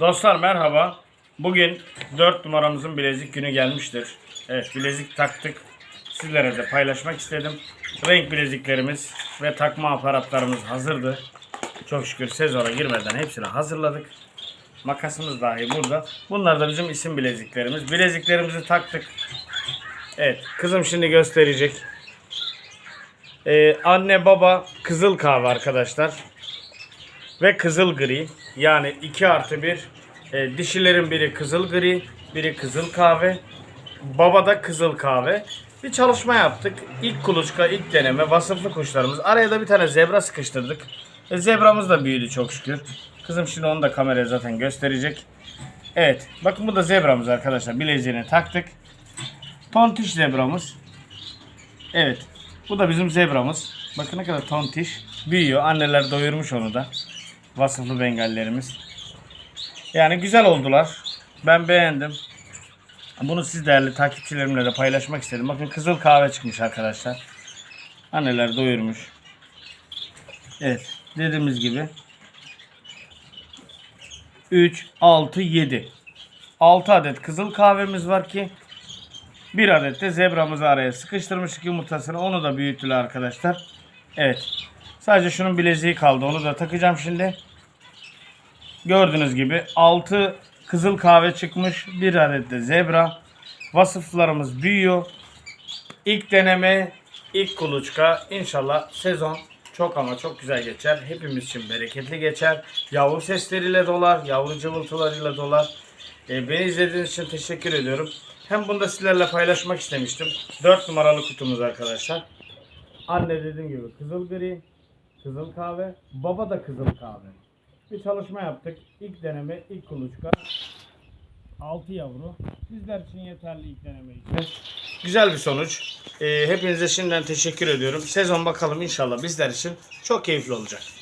Dostlar merhaba. Bugün 4 numaramızın bilezik günü gelmiştir. Evet bilezik taktık. Sizlere de paylaşmak istedim. Renk bileziklerimiz ve takma aparatlarımız hazırdı. Çok şükür sezona girmeden hepsini hazırladık. Makasımız dahi burada. Bunlar da bizim isim bileziklerimiz. Bileziklerimizi taktık. Evet kızım şimdi gösterecek. Ee, anne baba kızıl kahve arkadaşlar ve kızıl gri. Yani 2 artı 1. E, dişilerin biri kızıl gri, biri kızıl kahve. Baba da kızıl kahve. Bir çalışma yaptık. İlk kuluçka, ilk deneme, vasıflı kuşlarımız. Araya da bir tane zebra sıkıştırdık. E, zebramız da büyüdü çok şükür. Kızım şimdi onu da kameraya zaten gösterecek. Evet. Bakın bu da zebramız arkadaşlar. Bileziğini taktık. Tontiş zebramız. Evet. Bu da bizim zebramız. Bakın ne kadar tontiş. Büyüyor. Anneler doyurmuş onu da. Vasıflı bengallerimiz. Yani güzel oldular. Ben beğendim. Bunu siz değerli takipçilerimle de paylaşmak istedim. Bakın kızıl kahve çıkmış arkadaşlar. Anneler doyurmuş. Evet. Dediğimiz gibi. 3, 6, 7. 6 adet kızıl kahvemiz var ki bir adet de zebramızı araya sıkıştırmıştık yumurtasını. Onu da büyüttüler arkadaşlar. Evet. Sadece şunun bileziği kaldı. Onu da takacağım şimdi. Gördüğünüz gibi 6 kızıl kahve çıkmış. Bir adet de zebra. Vasıflarımız büyüyor. İlk deneme, ilk kuluçka. İnşallah sezon çok ama çok güzel geçer. Hepimiz için bereketli geçer. Yavru sesleriyle dolar, yavru cıvıltılarıyla dolar. Ee, beni izlediğiniz için teşekkür ediyorum. Hem bunu da sizlerle paylaşmak istemiştim. 4 numaralı kutumuz arkadaşlar. Anne dediğim gibi kızıl gri, kızıl kahve, baba da kızıl kahve. Bir çalışma yaptık. İlk deneme, ilk kuluçka. 6 yavru. Bizler için yeterli ilk deneme için. Güzel bir sonuç. Ee, hepinize şimdiden teşekkür ediyorum. Sezon bakalım inşallah bizler için çok keyifli olacak.